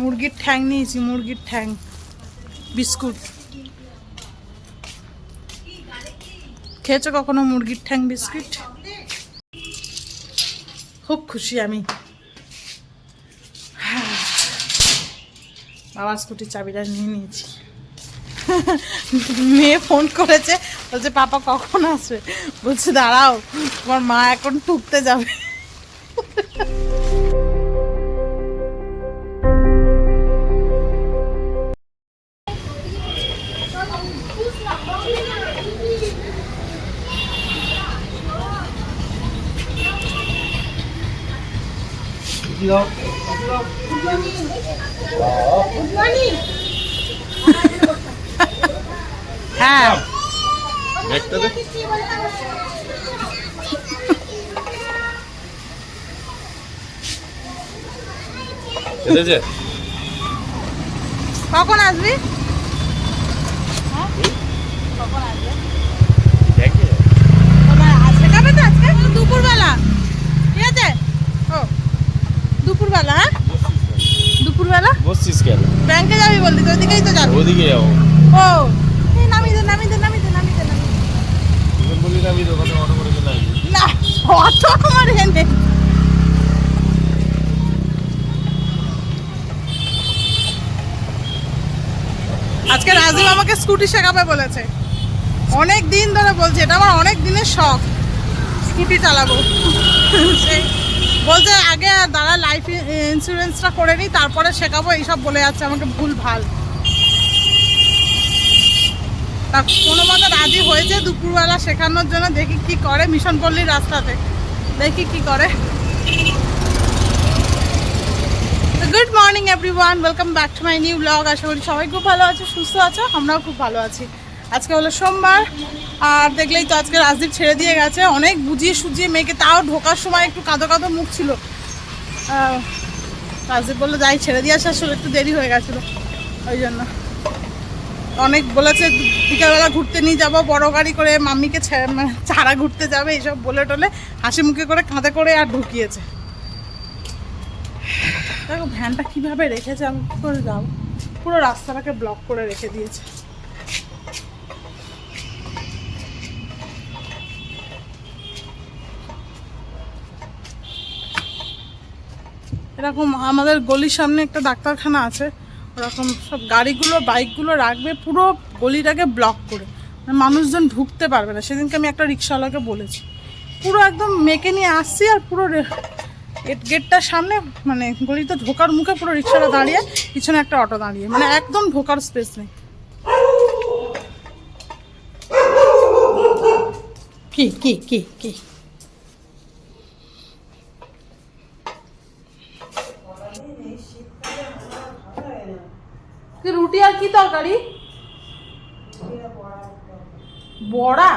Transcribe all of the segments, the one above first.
মুরগির ঠ্যাং নিয়েছি, মুরগির ঠ্যাং, বিস্কুট। খেয়েছো কখনো মুরগির ঠ্যাং, বিস্কুট? খুব খুশি আমি। বাবার স্কুটির চাবিটা নিয়ে নিয়েছি। মেয়ে ফোন করেছে, বলছে, পাপা কখন আসবে? বলছে, দাঁড়াও, তোমার মা এখন টুকতে যাবে। হ্যাঁ। ব্যাগটা দে। এসেছে কখন আসবি হ্যাঁ? কখন আসবে দেখে তোমার আজকে যাবে তো আজকে দুপুরবেলা ঠিক আছে ও দুপুরবেলা হ্যাঁ? দুপুরবেলা? বসছিস কেন? ব্যাংকে যাবি বললি তো ওদিকেই তো যাবি। ওদিকে যাব। ও এই নামিয়ে দে নামিয়ে দে নামিয়ে দে নামিয়ে দে নামিয়ে দে। বলি না অটো করে চলে না অত আমার এনে। আজকে রাজীব আমাকে স্কুটি শেখাবে বলেছে। অনেক দিন ধরে বলছে এটা আমার অনেক দিনের শখ। স্কুটি চালাবো। সেই। বলছে, আগে দাদা লাইফ ইন্স্যুরেন্সটা করে নিই তারপরে শেখাবো, এইসব বলে যাচ্ছে, আমাকে ভুল ভালো। তা কোনো মতো রাজি হয়েছে দুপুরবেলা শেখানোর জন্য, দেখি কি করে মিশন পল্লীর রাস্তাতে। দেখি কি করে। Good morning everyone welcome back to my new blog আশা করি সবাই খুব ভালো আছে, সুস্থ আছো, আমরাও খুব ভালো আছি। আজকে হলো সোমবার, আর দেখলেই তো আজকে রাজদীপ ছেড়ে দিয়ে গেছে। অনেক বুঝিয়ে সুজিয়ে মেয়েকে তাও ঢোকার সময় একটু কাঁদো কাঁদো মুখ ছিল। রাজদীপ বলল, যাই, ছেড়ে দিয়ে আসার আসলে একটু দেরি হয়ে গেছিল। ওই জন্য। অনেক বলেছে, বিকালবেলা ঘুরতে নিয়ে যাব, বড় গাড়ি করে মাম্মিকে ছে- মানে ছাড়া ঘুরতে যাবে এইসব বলে টলে হাসি মুখে করে কাঁধে করে আর ঢুকিয়েছে। দেখো, ভ্যানটা কীভাবে রেখেছে, আমি করে যাব পুরো রাস্তাটাকে ব্লক করে রেখে দিয়েছে। এরকম আমাদের গলির সামনে একটা ডাক্তারখানা আছে, ওরকম সব গাড়িগুলো, বাইকগুলো রাখবে, পুরো গলিটাকে ব্লক করে। মানে মানুষজন ঢুকতে পারবে না। সেদিনকে আমি একটা রিক্সাওয়ালাকে বলেছি। পুরো একদম মেকে নিয়ে আসছি আর পুরো গেটটার সামনে মানে গলিতে ঢোকার মুখে পুরো রিক্সাটা দাঁড়িয়ে, পিছনে একটা অটো দাঁড়িয়ে। মানে একদম ঢোকার স্পেস নেই। কি কি কি কি রুটি আর কি তরকারি বড়া?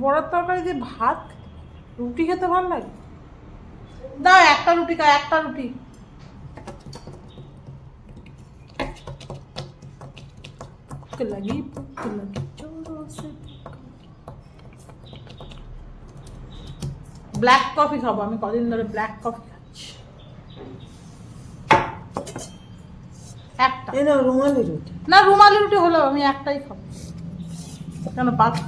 বড়ার তরকারি দিয়ে ভাত? রুটি খেতে ভালো লাগে? দাও একটা রুটি খাও, একটা রুটি। লাগি লাগি ব্ল্যাক কফি খাব আমি কদিন ধরে ব্ল্যাক কফি খাচ্ছি। একটা। না রুমালি রুটি। না রুমালি রুটি হলো আমি একটাই খাব। কেন পাতা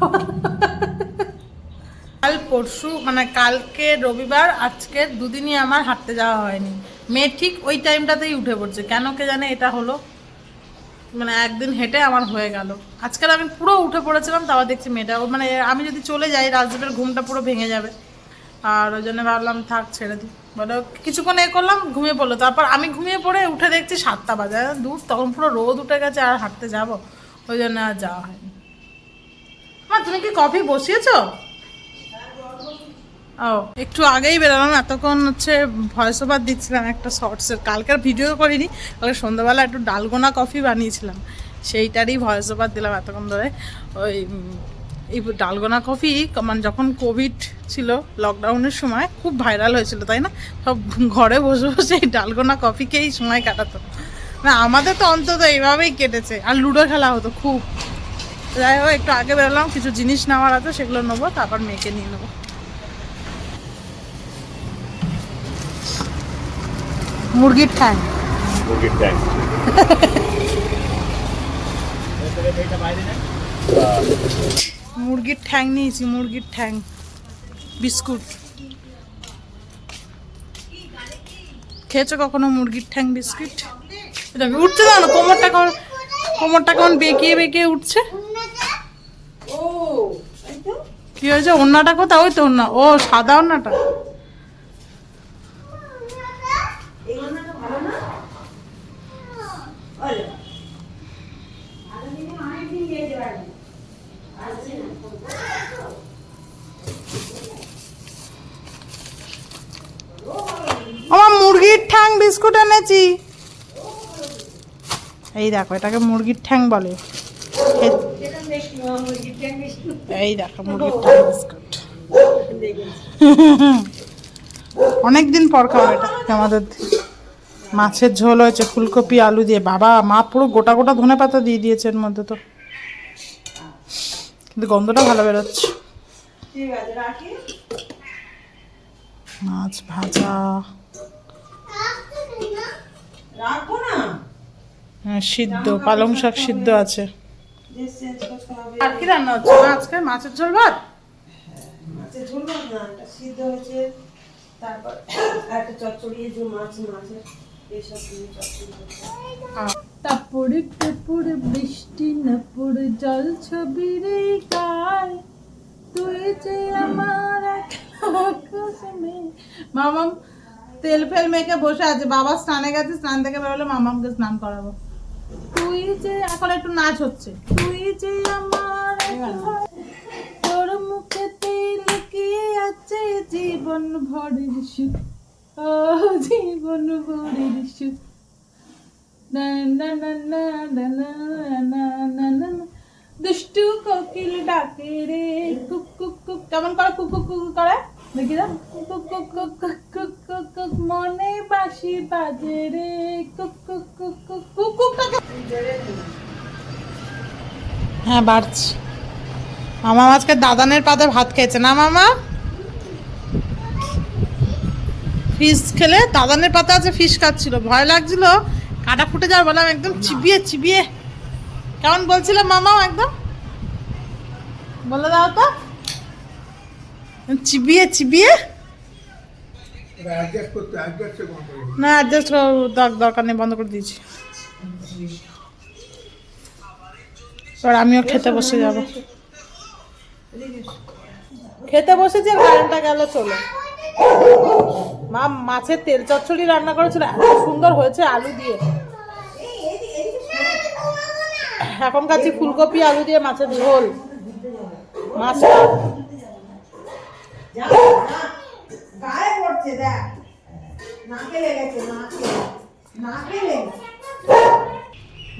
কাল পরশু মানে কালকে রবিবার আজকে দুদিনই আমার হাঁটতে যাওয়া হয়নি। মেয়ে ঠিক ওই টাইমটাতেই উঠে পড়ছে। কেন কে জানে এটা হলো? মানে একদিন হেঁটে আমার হয়ে গেল। আজকাল আমি পুরো উঠে পড়েছিলাম তারপর দেখছি মেয়েটা ও মানে আমি যদি চলে যাই রাজদীপের ঘুমটা পুরো ভেঙে যাবে। আর ওই জন্য ভাবলাম, থাক, ছেড়ে দিই। বলে, কিছুক্ষণ এ করলাম, ঘুমিয়ে পড়ল। তারপর আমি ঘুমিয়ে পড়ে উঠে দেখছি সাতটা বাজে। দূর, তখন পুরো রোদ উঠে গেছে, আর হাঁটতে যাব। ওই জন্য আর যাওয়া হয়নি। মা, তুমি কি কফি বসিয়েছো? ও, একটু আগেই বেরোলাম, এতক্ষণ হচ্ছে ভয়েস ওভার দিচ্ছিলাম একটা শর্টসের কালকের ভিডিও করিনি, কালকে সন্ধ্যাবেলা একটু ডালগোনা কফি বানিয়েছিলাম। সেইটারই ভয়েস ওভার দিলাম এতক্ষণ ধরে। ওই এই ডালগোনা কফি মানে যখন কোভিড ছিল লকডাউনের সময় খুব ভাইরাল হয়েছিল তাই না? সব ঘরে বসে বসে এই ডালগোনা কফিকেই সময় কাটাতো। না আমাদের তো অন্তত এইভাবেই কেটেছে। আর লুডো খেলা হতো খুব। যাই হোক একটু আগে বেরোলাম কিছু জিনিস নেওয়ার আছে সেগুলো নেব তারপর মেয়েকে নিয়ে নেব। মুরগির ঠ্যাং। মুরগির ঠ্যাং। বাইরে মুরগির ঠ্যাং নিয়েছি মুরগির ঠ্যাং বিস্কুট। খেয়েছো কখনো মুরগির ঠ্যাং বিস্কুট? উঠছে না কোমরটা কেমন কোমরটা কেমন বেঁকিয়ে বেঁকিয়ে উঠছে। কি হয়েছে? অন্যটা কোথাও ওই তো অন্য ও সাদা ওন্নাটা আমার মুরগির ঠ্যাং এনেছি। এই দেখো এটাকে মুরগির ঠ্যাং বলে। এই দেখো মুরগির ঠ্যাং বিস্কুট। অনেকদিন পর খাওয়া এটা আমাদের মাছের ঝোল হয়েছে ফুলকপি আলু দিয়ে। বাবা মা পুরো গোটা গোটা ধনে পাতা দিয়ে দিয়েছে এর মধ্যে তো। কিন্তু গন্ধটা ভালো বেরোচ্ছে। মাছ ভাজা। রাখব না? হ্যাঁ, সিদ্ধ পালং শাক সিদ্ধ আছে। আর কি রান্না হচ্ছে? মা আজকে মাছের ঝোল ভাত? মাছের ঝোল ভাত না একটা সিদ্ধ হয়েছে। তারপর একটা চচ্চড়ি যে মাছ মাছের টাপুরে বৃষ্টি না পড়ে জল ছবি রে গায়। তুই যে আমার মামাম তেল ফেল মেখে বসে আছে। বাবা স্নানে গেছে স্নান থেকে বেরোলে মামাকে স্নান করাবো। তুই যে এখন একটু নাচ হচ্ছে। তুই যে আমার তোর মুখে তেল কি আছে? জীবন ভরের সুখ ও জীবন ভরের সুখ। দুষ্টু কোকিল ডাকে রে কুক কুক কুক। কেমন করে কুক কুক কুক করে? মনে বাঁশি বাজে রে হ্যাঁ বাড়ছি মামা আজকে দাদানের পাতে ভাত খেয়েছে না মামা ফিশ খেলে দাদানের পাতে আছে ফিশ খাচ্ছিল ভয় লাগছিল কাটা ফুটে যাওয়ার বললাম একদম চিবিয়ে চিবিয়ে কেমন বলছিল মামাও একদম বলে দাও তো চিবিয়ে চিবিয়ে? না অ্যাডজাস্ট দরকার নেই বন্ধ করে দিয়েছি। এবার আমিও খেতে বসে যাব। খেতে বসেছি কারেন্টটা গেল চলে। মা মাছের তেল চচ্চড়ি রান্না করেছিল এত সুন্দর হয়েছে আলু দিয়ে। এখন খাচ্ছি ফুলকপি আলু দিয়ে মাছের ঝোল। মাছটা গায়ে পড়ছে দেখ নাকে লেগেছে নাকে নাকে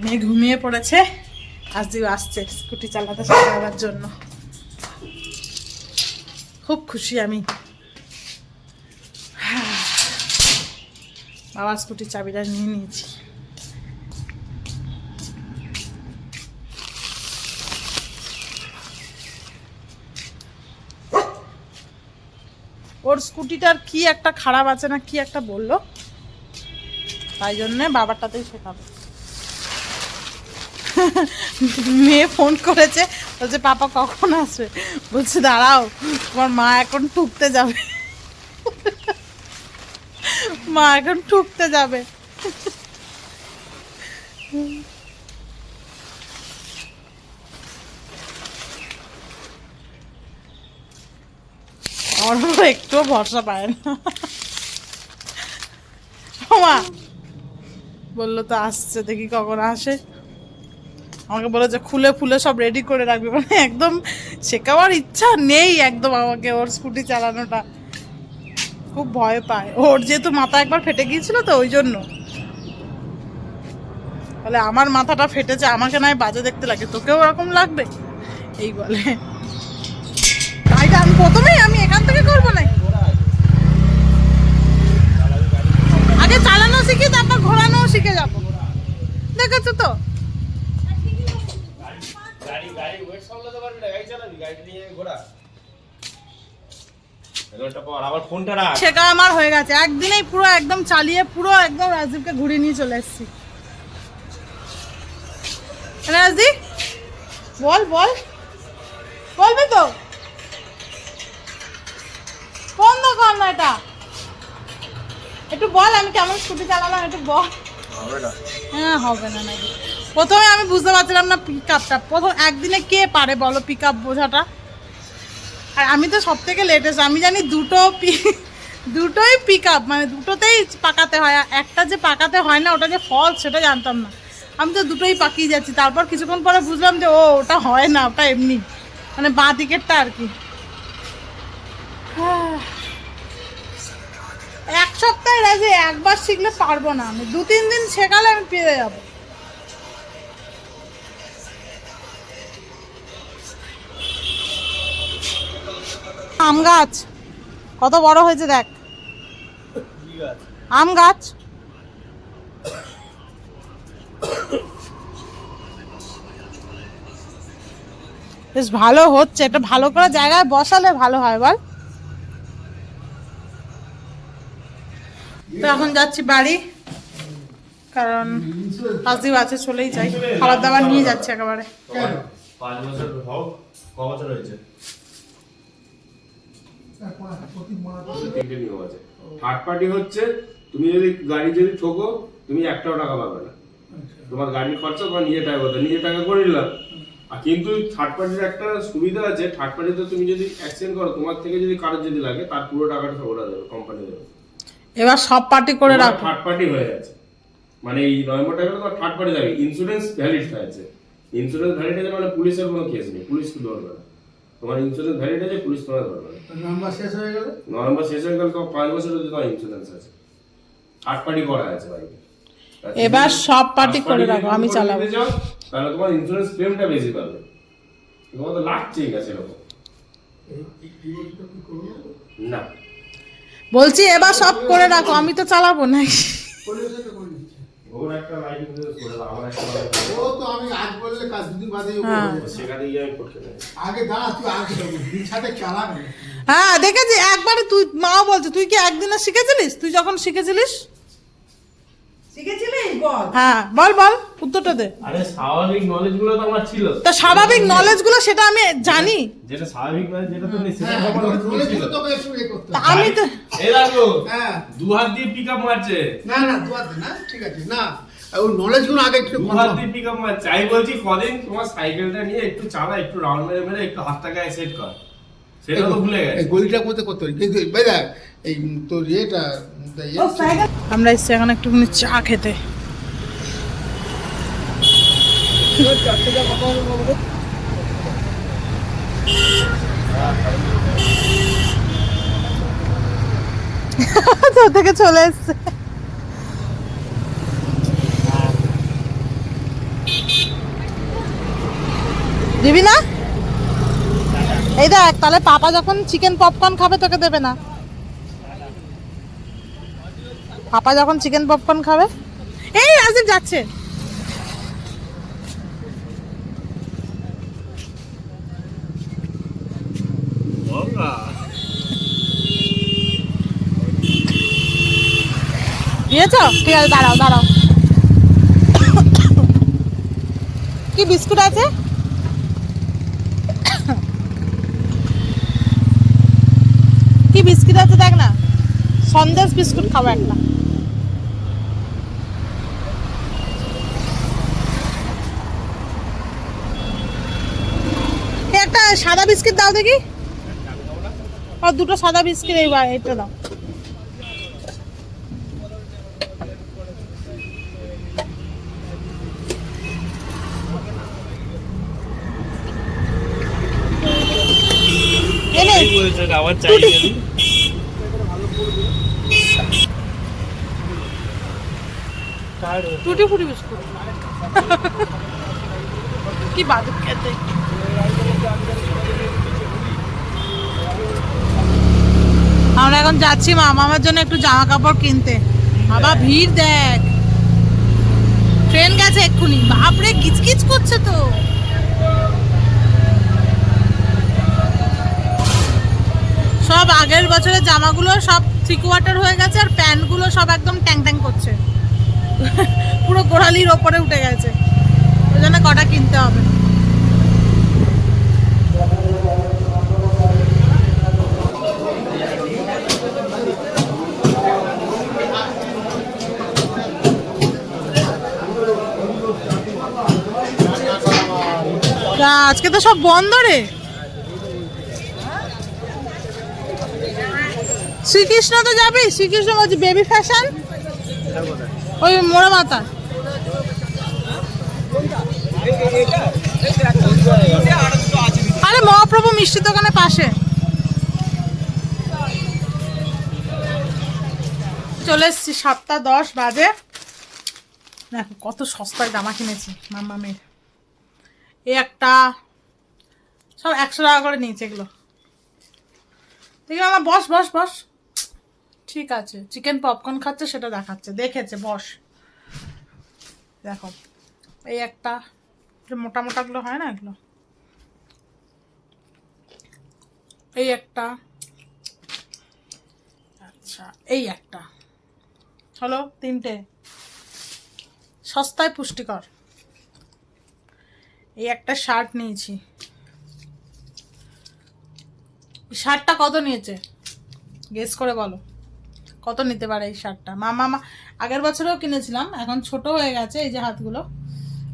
মেয়ে ঘুমিয়ে পড়েছে। আজ দিও আসছে স্কুটি চালাতে শেখাবার জন্য। খুব খুশি আমি। বাবার স্কুটির চাবিটা নিয়ে নিয়েছি। ওর স্কুটিটার কি একটা খারাপ আছে না কি একটা বলল? তাই জন্যে বাবারটাতেই শেখাবো। মেয়ে ফোন করেছে, বলছে, পাপা কখন আসবে? বলছে, দাঁড়াও, তোমার মা এখন ঠুকতে যাবে। মা এখন ঠুকতে যাবে। একটুও ভরসা পায় না। মা। বলল তো আসছে, দেখি কখন আসে। আমাকে বলে যে খুলে ফুলে সব রেডি করে রাখবে। মানে একদম শেখাবার ইচ্ছা নেই একদম আমাকে ওর স্কুটি চালানোটা। খুব ভয় পায়। ওর যেহেতু মাথা একবার ফেটে গিয়েছিল তো, ওই জন্য। বলে, আমার মাথাটা ফেটেছে, আমাকে নয় বাজে দেখতে লাগে, তোকেও ওরকম লাগবে? এই বলে। তাই আমি এখান থেকে করব না আগে চালানো শিখি, তারপর ঘোরানো শিখে যাব। দেখেছ তো? সেটা একদিনেই পুরো একদম চালিয়ে, পুরো একদম রাজদীপকে ঘুরিয়ে নিয়ে চলে এসেছি। রাজদীপ বল বল। বলবে তো? এটা। একটু বল আমি কেমন স্কুটি চালালাম একটু বল। হ্যাঁ হবে না নাকি প্রথমে আমি বুঝতে পারছিলাম না পিক আপটা প্রথম একদিনে কে পারে বলো পিক আপ বোঝাটা? আর আমি তো সব থেকে লেটেস্ট আমি জানি দুটো পি- দুটোই পিক আপ মানে দুটোতেই পাকাতে হয়। আর একটা যে পাকাতে হয় না ওটা যে ফল সেটা জানতাম না। আমি তো দুটোই পাকিয়ে যাচ্ছি। তারপর কিছুক্ষণ পরে বুঝলাম যে ও ওটা হয় না ওটা এমনি। মানে বাঁ দিকেরটা আর কি। সপ্তাহে রাজে, একবার শিখলে পারব না আমি। দু, তিন দিন শেখালে আমি পেরে যাব। আম গাছ, কত বড় হয়েছে দেখ। আম গাছ। বেশ ভালো হচ্ছে, এটা ভালো করে জায়গায় বসালে ভালো হয়, বল। এখন যাচ্ছি বাড়ি, কারণ আজীব আছে, চলেই যাই। খাবার দাবার নিয়ে যাচ্ছে একেবারে। থার্ড পার্টি তুমি যদি গাড়ি যদি তুমি একটাও টাকা পাবে না। তোমার গাড়ির খরচা টাকা করে নিলাম। আর কিন্তু থার্ড পার্টির একটা সুবিধা আছে থার্ড তুমি যদি করো, তোমার থেকে যদি কারোর যদি লাগে, তার পুরো টাকাটা ওরা দেবে কোম্পানি দেবে। এবার সব পার্টি করে রাখো থার্ড পার্টি হয়ে গেছে মানে এই নভেম্বর টাকা তোমার থার্ড পার্টি যাবে ইন্স্যুরেন্স ভ্যালিড আছে ইন্স্যুরেন্স ভ্যালিড আছে মানে পুলিশের কোনো কেস নেই পুলিশ কি ধরবে না তোমার ইন্স্যুরেন্স ভ্যালিড আছে পুলিশ তোমার ধরবে না নাম্বার শেষ হয়ে গেলে নভেম্বর শেষ হয়ে গেলে তো পাঁচ বছর যদি তোমার ইন্স্যুরেন্স আছে থার্ড পার্টি করা আছে ভাই এবার সব পার্টি করে রাখো আমি চালাবো তাহলে তোমার ইন্স্যুরেন্স ক্লেমটা বেশি পাবে তোমার তো লাগছেই গেছে এরকম না বলছি এবার সব করে রাখো আমি তো চালাবো না। হ্যাঁ। হ্যাঁ দেখেছি একবারে তুই মাও বলছে তুই কি একদিনে শিখেছিলিস? তুই যখন শিখেছিলিস? শিখেছিলিস? বল। হ্যাঁ বল বল উত্তরটা দে। আরে স্বাভাবিক নলেজগুলো তো আমার ছিল। তা স্বাভাবিক নলেজগুলো সেটা আমি জানি। যেটা স্বাভাবিক নলেজ যেটা তো নেই সেটা হ্যাঁ তা। আমি তো এই হ্যাঁ। দু হাত দিয়ে পিক মারছে। না না দুয়ার দে না ঠিক আছে না। ওই নলেজগুলো আগে একটু দু হাত দিয়ে পিক আপ মারছে। আমি বলছি কদিন তোমার সাইকেলটা নিয়ে একটু চালা একটু রাউন্ড মেরে মেরে একটু হাতটাকে সেট কর। সেটা তো ভুলে গেছে। গলিটা করতে করতে হবে। কিন্তু ভাই এই তোর ইয়েটা ইয়ে আমরা এসছি এখন একটুখানি চা খেতে। থেকে চলে এসছে। দিবি না? এই দেখ, তাহলে পাপা যখন চিকেন পপকর্ন খাবে, তোকে দেবে না। পাপা যখন চিকেন পপকর্ন খাবে। এই, রাজীব যাচ্ছে। ঠিক আছে, দাঁড়াও দাঁড়াও। কি বিস্কুট আছে? বিস্কুট আছে দেখ না। সন্দেশ বিস্কুট খাব একটা। একটা সাদা বিস্কিট দাও দেখি। আর দুটো সাদা বিস্কিট এই এটা দাও। আবার চাই টুটি ফুটি বিস্কুট কি বাদুক খেতে। আমরা এখন যাচ্ছি মা মামার জন্য একটু জামা কাপড় কিনতে। বাবা, ভিড় দেখ। ট্রেন গেছে এক্ষুনি। বাপরে, কিচকিচ করছে তো। সব আগের বছরের জামাগুলো সব থ্রি কোয়ার্টার হয়ে গেছে আর প্যান্টগুলো সব একদম ট্যাং ট্যাং করছে। পুরো গোড়ালির ওপরে উঠে গেছে। ওই জন্য কটা কিনতে হবে। আজকে তো সব বন্ধ রে। শ্রীকৃষ্ণ তো যাবি? শ্রীকৃষ্ণ বলছি বেবি ফ্যাশন ওই মোড়া মাথা আরে মহাপ্রভু মিষ্টি দোকানের পাশে। চলে এসছি সাতটা দশ বাজে। দেখো, কত সস্তায় জামা কিনেছি মাম্মামের এই একটা, সব একশো টাকা করে নিয়েছে এগুলো। দেখি আমার বস বস বস। ঠিক আছে। চিকেন পপকর্ন খাচ্ছে, সেটা দেখাচ্ছে। দেখেছে, বস। দেখো, এই একটা মোটা মোটাগুলো হয় না এগুলো? এই একটা। আচ্ছা এই একটা। হলো তিনটে। সস্তায় পুষ্টিকর। এই একটা শার্ট নিয়েছি। শার্টটা কত নিয়েছে? গেস করে বলো। কত নিতে পারে এই শার্টটা? মামা মা আগের বছরেও কিনেছিলাম, এখন ছোট হয়ে গেছে এই যে হাতগুলো।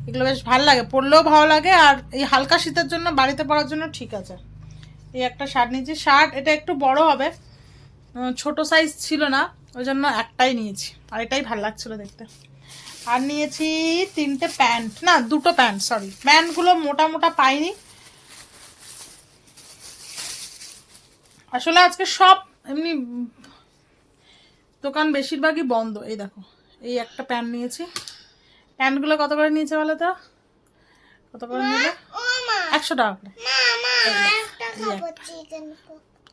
এগুলো বেশ ভালো লাগে, পরলেও ভালো লাগে আর এই হালকা শীতের জন্য বাড়িতে পরার জন্য ঠিক আছে। এই একটা শার্ট নিয়েছি, শার্ট এটা একটু বড় হবে ছোট সাইজ ছিল না ওই জন্য একটাই নিয়েছি, আর এটাই ভালো লাগছিল দেখতে। আর নিয়েছি তিনটে প্যান্ট, না, দুটো প্যান্ট সরি প্যান্টগুলো মোটা মোটা পাইনি। আসলে আজকে সব এমনি দোকান বেশিরভাগই বন্ধ। এই দেখো এই একটা প্যান্ট নিয়েছি। প্যান্টগুলো কত করে নিয়েছে বলো তো? কত করে নিলে? একশো টাকা করে।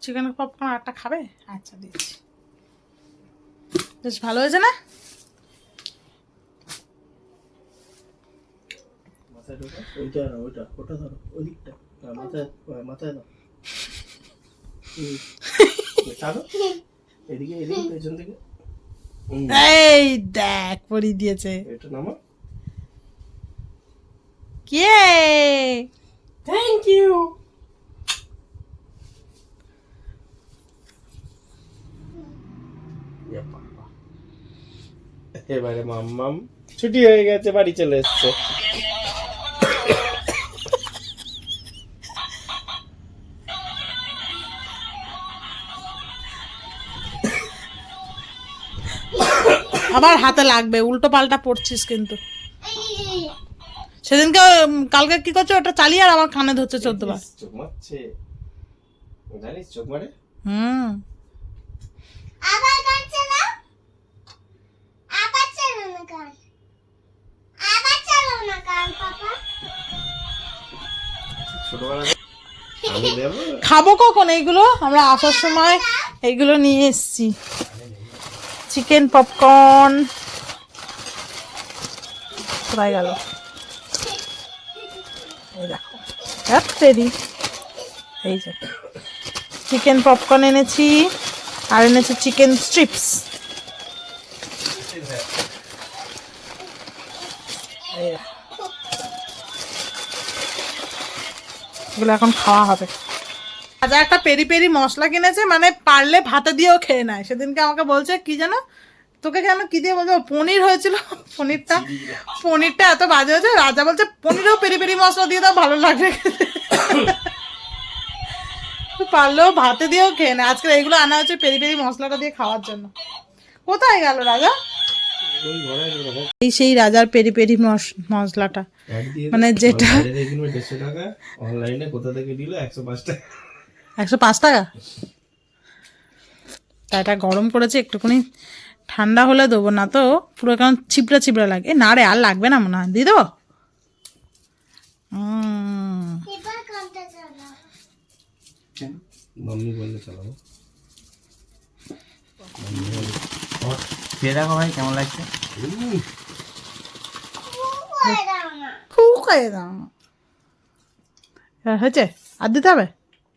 চিকেন পপকর্ন আটটা খাবে আচ্ছা দিচ্ছি। বেশ ভালো হয়েছে না? মাথায় ঢোকা? ওইটা না ওইটা ওটা ধরো ওই দিকটা না মাথায় এদিকে এদিকে পেছন থেকে। এই দেখ পরি দিয়েছে। এটা নামা। কে? থ্যাংক ইউ এবারে মাম্মাম। ছুটি হয়ে গেছে বাড়ি চলে এসছে। আবার হাতে লাগবে উল্টো পাল্টা পড়ছিস কিন্তু। সেদিনকে কালকে কি করছ? ওটা চালিয়ে আর আমার কানে ধরছে চোদ্দ বার জানিস চোখ মারে? হুম। আবার কাটছে না? আবার চালো না কান। আবার চালো না কান পাপা। ছোটবেলা খাব কখন এইগুলো? আমরা আসার সময় এইগুলো নিয়ে এসেছি। চিকেন পপকর্ন কোথায় গেল? রেডি এই যে। চিকেন পপকর্ন এনেছি, আর এনেছি চিকেন স্ট্রিপস এগুলো এখন খাওয়া হবে। রাজা একটা পেরি পেরি মশলা কিনেছে মানে পারলে ভাতে দিয়েও খেয়ে নেয়। সেদিনকে আমাকে বলছে কি জানো তোকে কেন কি দিয়ে বলছে পনির হয়েছিল। পনিরটা পনিরটা এত বাজে হয়েছে রাজা বলছে পনিরেও পেরি পেরি মশলা দিয়ে দাও ভালো লাগবে। পারলেও ভাতে দিয়েও খেয়ে নেয়। আজকে এইগুলো আনা হচ্ছে পেরি পেরি মশলাটা দিয়ে খাওয়ার জন্য। কোথায় গেল রাজা? এই সেই রাজার পেরি পেরি মশ- মশলাটা। মানে যেটা অনলাইনে কোথা থেকে দিল? একশো পাঁচ টাকা। একশো পাঁচ টাকা? তা এটা গরম করেছে একটুখানি ঠান্ডা হলে দেবো না তো পুরো কেমন চিপড়া চিপড়া লাগে। না রে আর লাগবে না মনে হয় দিয়ে দেবো? দেখো ভাই কেমন লাগছে? খাইয়ে দাও হয়েছে? আর দিতে হবে?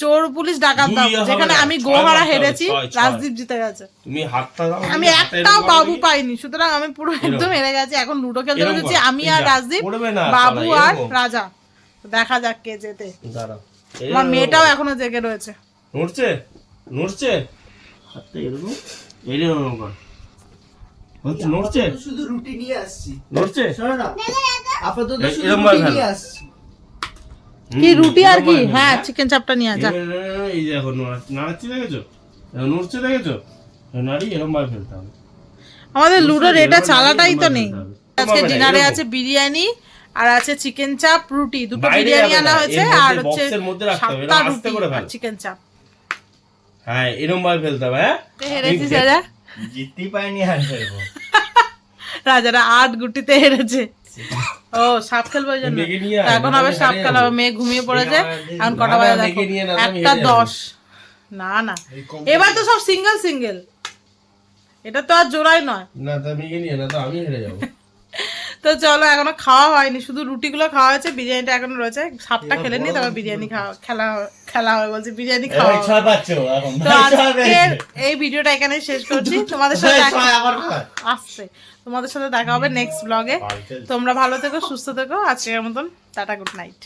চোর পুলিশ ডাকাত যেখানে আমি গোহারা হেরেছি। রাজদীপ জিতে গেছে। তুমি হাতটা দাও আমি একটাও বাবু পাইনি সুতরাং আমি পুরো একদম হেরে গেছি। এখন লুডো খেলতে বসেছি আমি আর রাজদীপ বাবু আর রাজা। দেখা যাক কে যেতে দাঁড়াও। আমার মেয়েটাও এখনও জেগে রয়েছে। নড়ছে? নড়ছে? হাতটা এরকম এইরকম কর নড়ছে? শুধু রুটি নিয়ে আসছি। নড়ছে? শোনো না আপাতত শুধু রুটি নিয়ে আসছি। কি রুটি আর কি? হ্যাঁ চিকেন চাপটা নিয়ে যা। এই- যে এখন নড়া- নাড়াচ্ছি দেখেছ? এখন নড়ছে দেখেছ? নাড়ি এরকম ভাবে ফেলতে হবে। আমাদের লুডোর এটা চালাটাই তো নেই। আজকে ডিনারে আছে বিরিয়ানি আর আছে চিকেন চাপ রুটি। দুটো বিরিয়ানি আনা হয়েছে আর হচ্ছে box মধ্যে রাখতে হবে, সাতটা রুটি করে আর। চিকেন চাপ হ্যাঁ এরকম ভাবে ফেলতে হবে হ্যাঁ? হেরেছিস রাজা? জিততেই পাইনি আর ফেলব। রাজারা আট গুটিতে হেরেছে। ও সাপ খেলব ওই জন্য। এখন হবে সাপ খেলা হবে মেয়ে ঘুমিয়ে পড়েছে এখন কটা বাজে? দেখো না, একটা দশ। না না। এবার তো সব সিঙ্গেল সিঙ্গেল। এটা তো আর জোড়াই নয়। না তা মেঘে নিয়ে না তো আমি হেরে যাব। তো চলো এখনও খাওয়া হয়নি। শুধু রুটিগুলো খাওয়া হয়েছে বিরিয়ানিটা এখনও রয়েছে। সাপটা খেলে নিয়ে তারপর বিরিয়ানি খাওয়া খেলা খেলা হবে বলছি বিরিয়ানি খাওয়া তো আজকের এই ভিডিওটা এখানে শেষ করছি। তোমাদের সাথে আসছে। তোমাদের সাথে দেখা হবে নেক্সট ব্লগে তোমরা ভালো থেকো সুস্থ থেকো। আজকের মতন টাটা গুড নাইট